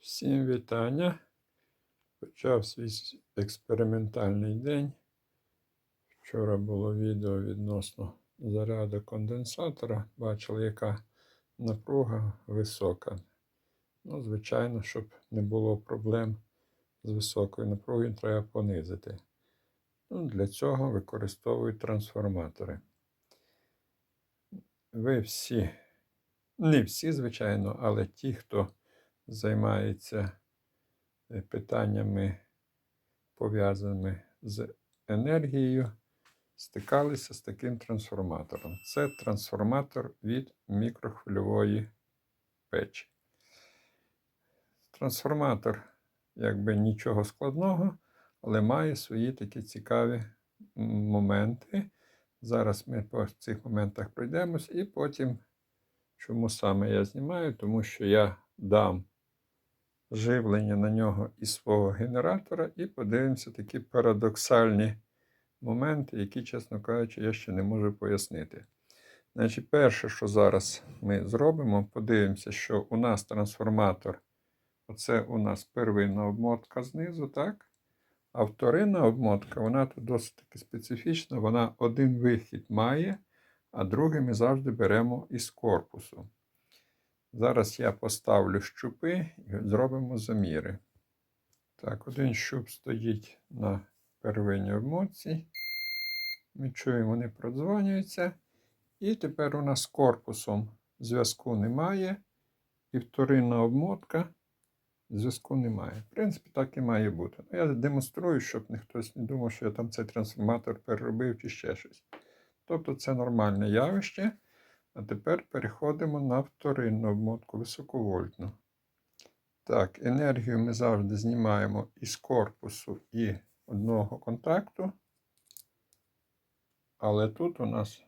Всім вітання. Почав свій експериментальний день. Вчора було відео відносно заряду конденсатора. Бачили, яка напруга висока. Ну, звичайно, щоб не було проблем з високою напругою, треба понизити. Ну, для цього використовують трансформатори. Ви всі, не всі, звичайно, але ті, хто займається е, питаннями, пов'язаними з енергією, стикалися з таким трансформатором. Це трансформатор від мікрохвильової печі. Трансформатор, якби нічого складного, але має свої такі цікаві моменти. Зараз ми по цих моментах пройдемось, і потім, чому саме я знімаю, тому що я дам живлення на нього із свого генератора, і подивимося такі парадоксальні моменти, які, чесно кажучи, я ще не можу пояснити. Значить, перше, що зараз ми зробимо, подивимося, що у нас трансформатор, оце у нас первинна обмотка знизу, так? А вторинна обмотка, вона тут досить таки специфічна, вона один вихід має, а другий ми завжди беремо із корпусу. Зараз я поставлю щупи і зробимо заміри. Так, один щуп стоїть на первинній обмотці. Ми чуємо, вони продзвонюються. І тепер у нас корпусом зв'язку немає. І вторинна обмотка зв'язку немає. В принципі, так і має бути. Ну, я демонструю, щоб ніхто не думав, що я там цей трансформатор переробив чи ще щось. Тобто це нормальне явище. А тепер переходимо на вторинну обмотку високовольтну. Так, енергію ми завжди знімаємо із корпусу і одного контакту. Але тут у нас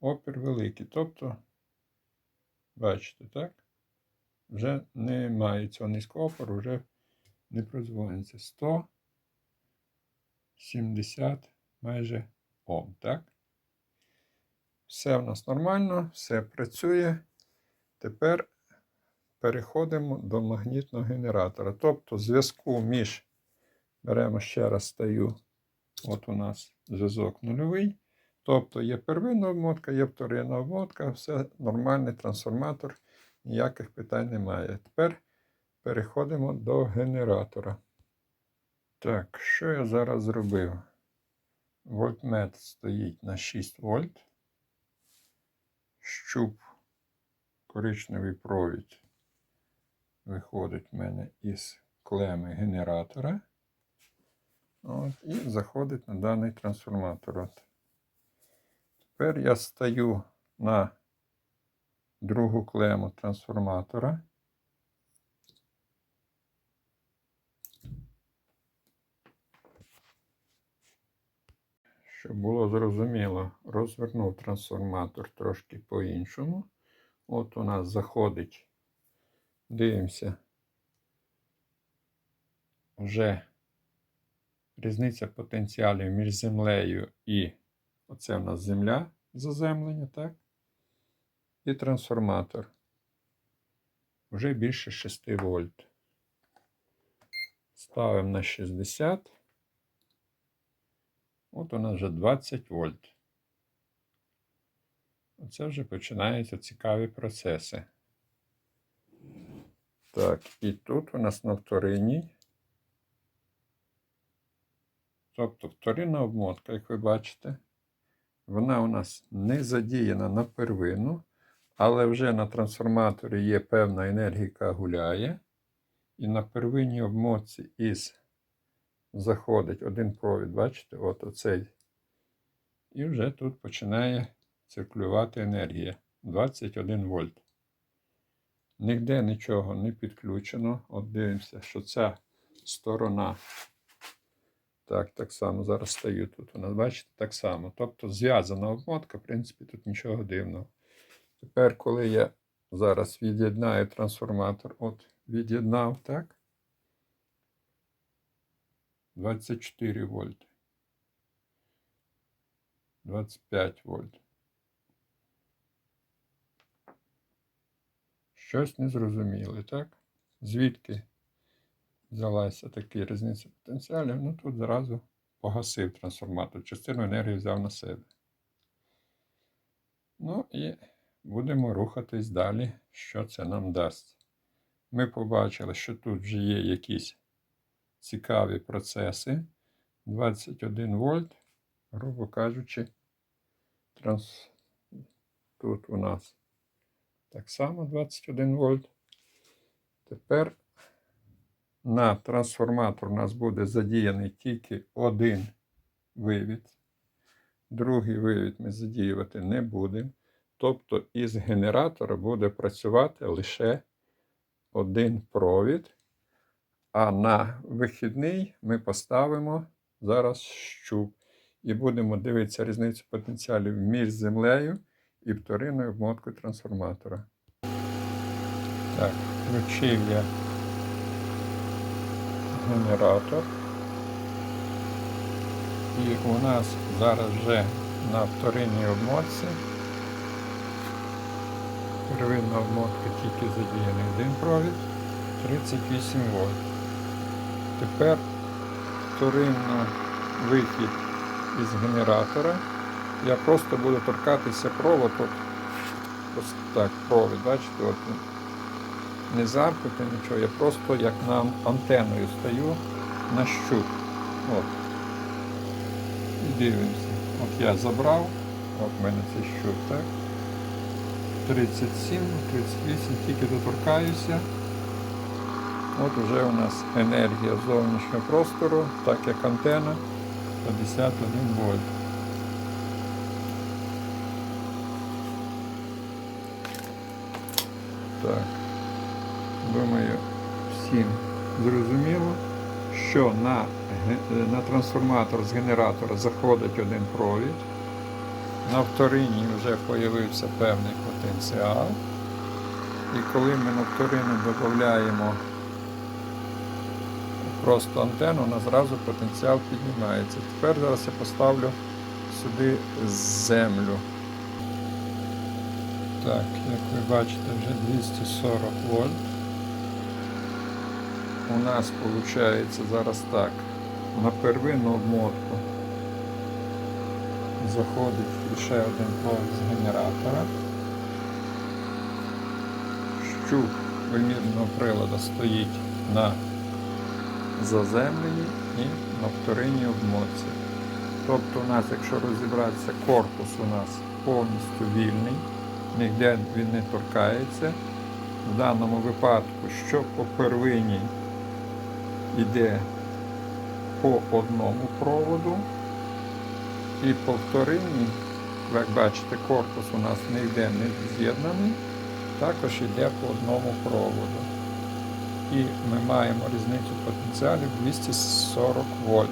опір великий. Тобто, бачите, так? Вже немає цього низького опору, вже не продзвониться. 100. 70 майже Ом, так? Все в нас нормально, все працює. Тепер переходимо до магнітного генератора. Тобто зв'язку між, беремо ще раз стаю, от у нас зв'язок нульовий. Тобто є первинна обмотка, є вторинна обмотка, все нормальний трансформатор, ніяких питань немає. Тепер переходимо до генератора. Так, що я зараз зробив? Вольтметр стоїть на 6 вольт. Щуп, коричневий провід виходить в мене із клеми генератора. От, і заходить на даний трансформатор. От. Тепер я стаю на другу клему трансформатора. Щоб було зрозуміло, розвернув трансформатор трошки по-іншому. От у нас заходить, дивимося, вже різниця потенціалів між землею і оце в нас земля заземлення, так? І трансформатор. Вже більше 6 вольт. Ставимо на 60. От у нас вже 20 вольт. Оце вже починаються цікаві процеси. Так, і тут у нас на вторинній. Тобто вторинна обмотка, як ви бачите, вона у нас не задіяна на первину, але вже на трансформаторі є певна енергія, яка гуляє. І на первинній обмотці із заходить один провід, бачите, от оцей. І вже тут починає циркулювати енергія 21 вольт. Нігде нічого не підключено. От дивимося, що ця сторона. Так, так само зараз стою тут. У нас, бачите, так само. Тобто зв'язана обмотка, в принципі, тут нічого дивного. Тепер, коли я зараз від'єднаю трансформатор, от від'єднав, так? 24 вольти. 25 вольт. щось незрозуміле, так? Звідки взялася такі різниця потенціалів? Ну тут зразу погасив трансформатор, частину енергії взяв на себе. Ну і будемо рухатись далі, що це нам дасть. Ми побачили, що тут вже є якісь цікаві процеси. 21 вольт, грубо кажучи, транс... тут у нас так само 21 вольт. Тепер на трансформатор у нас буде задіяний тільки один вивід. Другий вивід ми задіювати не будемо. Тобто із генератора буде працювати лише один провід. А на вихідний ми поставимо зараз щуп. І будемо дивитися різницю потенціалів між землею і вторинною обмоткою трансформатора. Так, включив я генератор. І у нас зараз вже на вторинній обмотці первинна обмотка тільки задіяний один провід 38 вольт. Тепер вторинна вихід із генератора. Я просто буду торкатися провод. От, ось так, провід, бачите, от не заркати нічого, я просто як на антеною стою на щуп. От. І дивимося. От я забрав, от в мене цей щуп, так? 37, 38, тільки доторкаюся. От вже у нас енергія зовнішнього простору, так як антена 51 вольт. Так, думаю, всім зрозуміло, що на, на трансформатор з генератора заходить один провід. На вторині вже з'явився певний потенціал. І коли ми на вторину додаємо просто антенну, нас зразу потенціал піднімається. Тепер зараз я поставлю сюди землю. Так, як ви бачите, вже 240 вольт. У нас виходить зараз так. На первинну обмотку заходить лише один провід з генератора. Щуп вимірного приладу стоїть на заземленні і на вторинній обмотці. Тобто у нас, якщо розібратися, корпус у нас повністю вільний, ніде він не торкається. В даному випадку, що по первинній йде по одному проводу, і по вторинній, як бачите, корпус у нас не йде не з'єднаний, також йде по одному проводу. І ми маємо різницю потенціалів 240 вольт.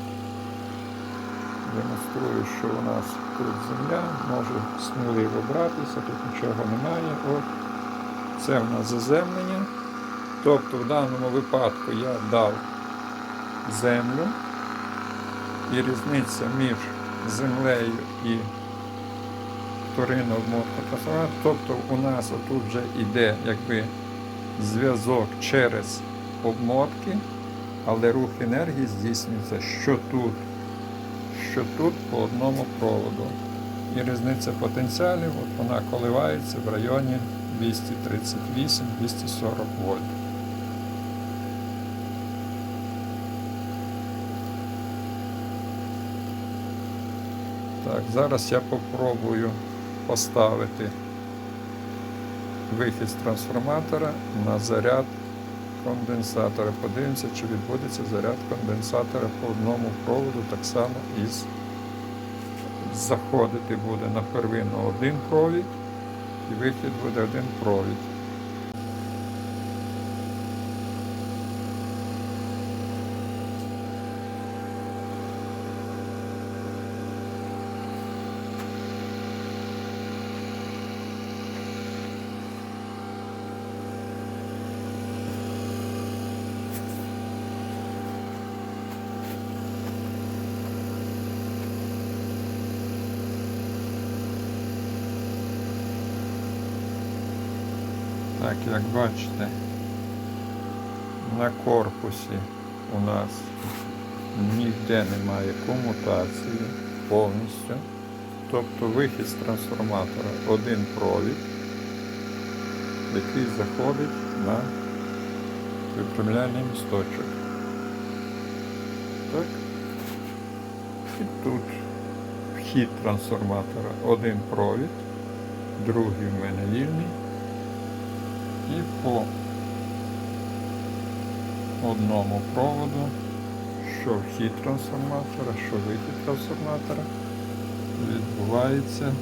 Демонструю, що у нас тут земля, може сміливо братися, тут нічого немає. От. Це у нас заземлення. Тобто в даному випадку я дав землю і різниця між землею і обмоткою трансформатора. Тобто у нас отут вже йде якби зв'язок через обмотки, але рух енергії здійснюється що тут, що тут по одному проводу. І різниця потенціалів, от вона коливається в районі 238-240 вольт. Так, зараз я попробую поставити вихід з трансформатора на заряд конденсатора. Подивимося, чи відбудеться заряд конденсатора по одному проводу, так само із заходити буде на первинну один провід і вихід буде один провід. Так, як бачите, на корпусі у нас ніде немає комутації повністю. Тобто вихід з трансформатора один провід, який заходить на виправляльний місточок. Так. І тут вхід трансформатора один провід, другий в мене вільний. І по одному проводу, що вхід трансформатора, що вихід трансформатора, відбувається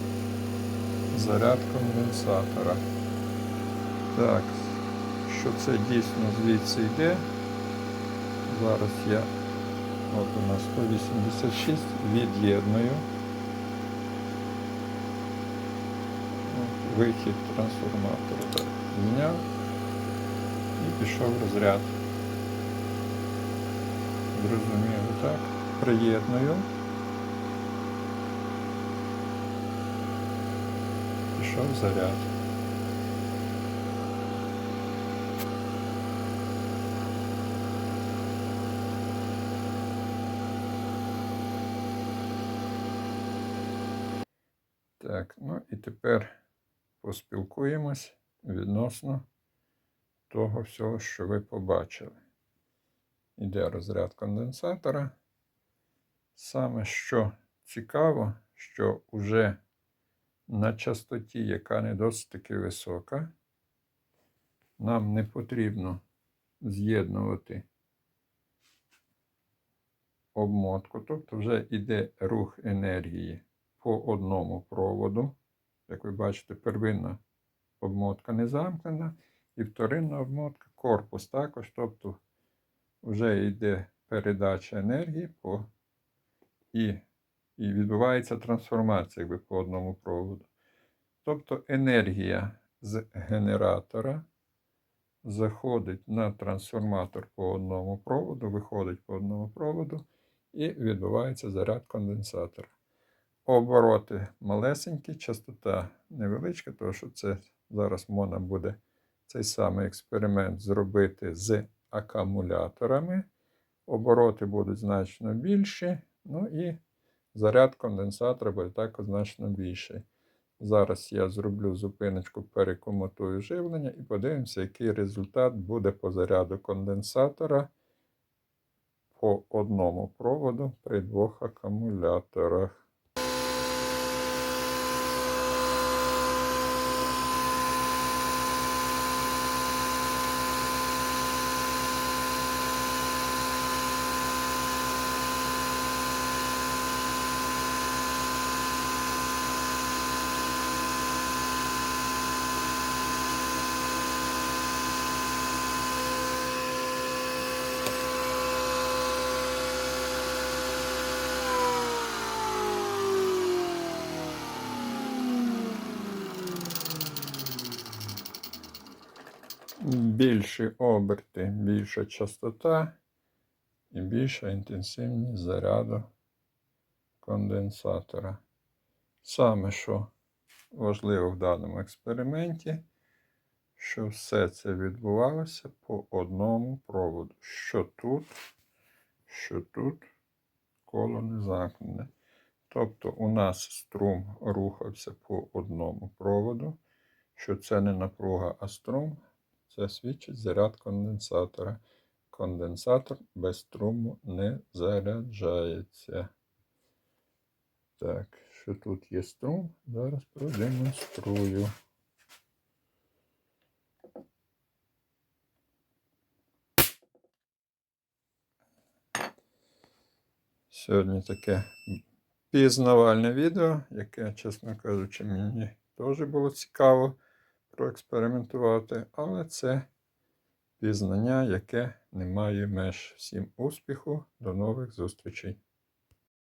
заряд конденсатора. Так, що це дійсно звідси йде. Зараз я от у нас 186 від'єдную. Вихід трансформатора зняв і пішов розряд. Зрозуміло, так. Приєдную. Пішов заряд. Так, ну і тепер поспілкуємось відносно того всього, що ви побачили. Іде розряд конденсатора. Саме що цікаво, що вже на частоті, яка не досить таки висока, нам не потрібно з'єднувати обмотку, тобто вже йде рух енергії по одному проводу. Як ви бачите, первинна обмотка не замкнена, і вторинна обмотка корпус також. Тобто вже йде передача енергії по і, і відбувається трансформація якби, по одному проводу. Тобто енергія з генератора заходить на трансформатор по одному проводу, виходить по одному проводу і відбувається заряд конденсатора. Обороти малесенькі, частота невеличка, тому що це зараз можна буде цей самий експеримент зробити з акумуляторами. Обороти будуть значно більші, ну і заряд конденсатора буде також значно більший. Зараз я зроблю зупиночку, перекомутую живлення і подивимося, який результат буде по заряду конденсатора по одному проводу при двох акумуляторах. Більші оберти, більша частота і більша інтенсивність заряду конденсатора. Саме що важливо в даному експерименті, що все це відбувалося по одному проводу. Що тут, що тут коло не замкнене. Тобто у нас струм рухався по одному проводу, що це не напруга, а струм. Це свідчить заряд конденсатора. Конденсатор без струму не заряджається. Так, що тут є струм? Зараз продемонструю. Сьогодні таке пізнавальне відео, яке, чесно кажучи, мені теж було цікаво проекспериментувати, але це пізнання, яке не має меж. Всім успіху, до нових зустрічей!